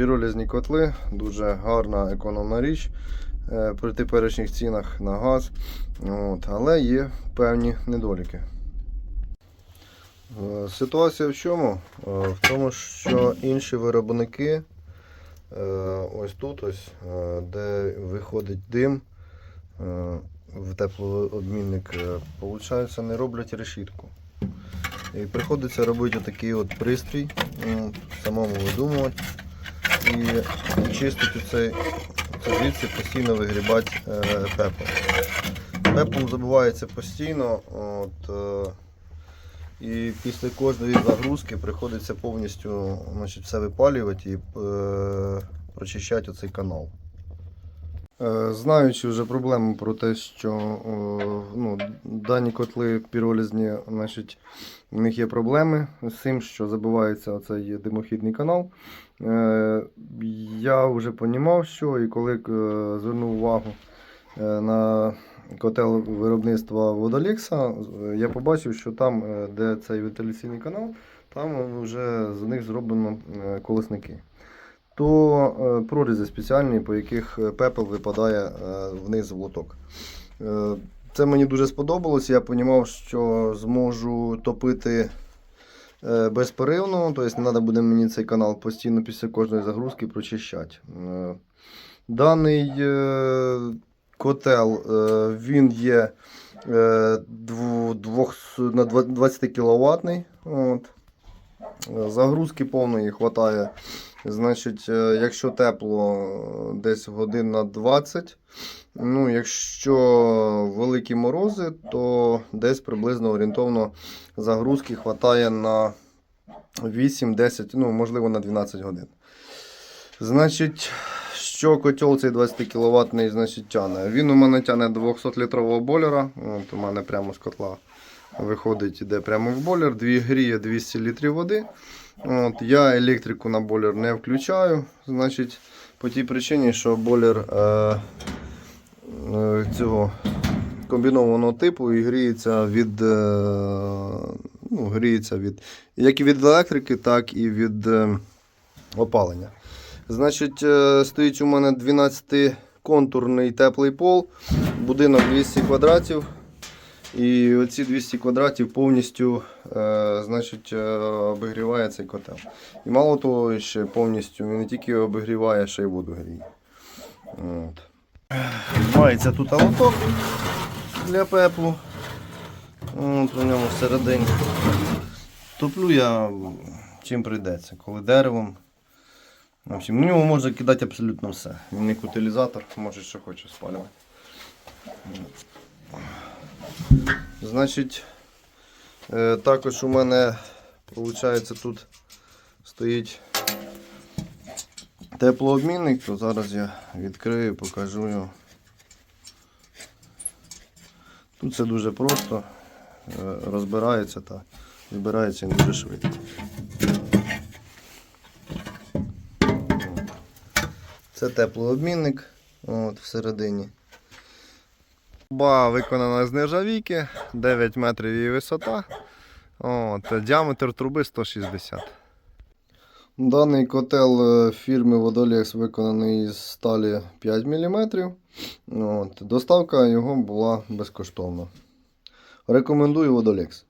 Піролізні котли, дуже гарна економна річ е, при теперішніх цінах на газ. От, але є певні недоліки. Е, Ситуація в чому? Е, В тому, що інші виробники, ось тут, ось, де виходить дим в теплообмінник, виходить, не роблять решітку. І приходиться робити отакий от пристрій, самому видумувати і чистити цей, це звідси постійно вигрібати е, пепел. Пеплом забувається постійно. От, е, і після кожної загрузки приходиться повністю значить, все випалювати і е, прочищати оцей канал. Е, Знаючи вже проблему про те, що ну, дані котли піролізні, значить, у них є проблеми з цим, що забивається оцей димохідний канал. Е, Я вже розумів, що і коли е, звернув увагу е, на котел виробництва Водолікса, е, я побачив, що там, е, де цей вентиляційний канал, там вже з них зроблено е, колесники. То е, прорізи спеціальні, по яких е, пепел випадає е, вниз в лоток. Це мені дуже сподобалось. Я розумів, що зможу топити безперервно, тобто не треба буде мені цей канал постійно після кожної загрузки прочищати. Даний котел він є е, дво- двох- на 20 кВт. Загрузки повної вистачає. Значить, е, якщо тепло, е, десь годин на 20. Ну, якщо великі морози, то десь приблизно орієнтовно загрузки вистачає на 8-10, ну, можливо, на 12 годин. Значить, що котел цей 20 кВт значить, тяне? Він у мене тяне 200-літрового бойлера. От у мене прямо з котла виходить, іде прямо в бойлер. Дві гріє 200 літрів води. От, я електрику на бойлер не включаю. Значить, по тій причині, що бойлер е, е, цього комбінованого типу і гріється від, е, ну, гріється від як і від електрики, так і від е, опалення. Значить, е, стоїть у мене 12-контурний теплий пол, будинок 200 квадратів. І оці 200 квадратів повністю е, значить, е, обігріває цей котел. І мало того, ще повністю не тільки обігріває, ще й воду гріє. От. Мається тут лоток для пеплу. От, у ньому всередині. Топлю я чим прийдеться, коли деревом. В общем, в нього можна кидати абсолютно все. Він як утилізатор, може що хоче спалювати. Значить, е, також у мене виходить, тут стоїть теплообмінник, то зараз я відкрию, покажу його. Тут все дуже просто, е, розбирається та збирається дуже швидко. Це теплообмінник от, всередині. Труба виконана з нержавійки, 9 метрів її висота. От, діаметр труби 160. Даний котел е, фірми Водолеx виконаний із сталі 5 мм. От, доставка його була безкоштовна. Рекомендую Водолеx.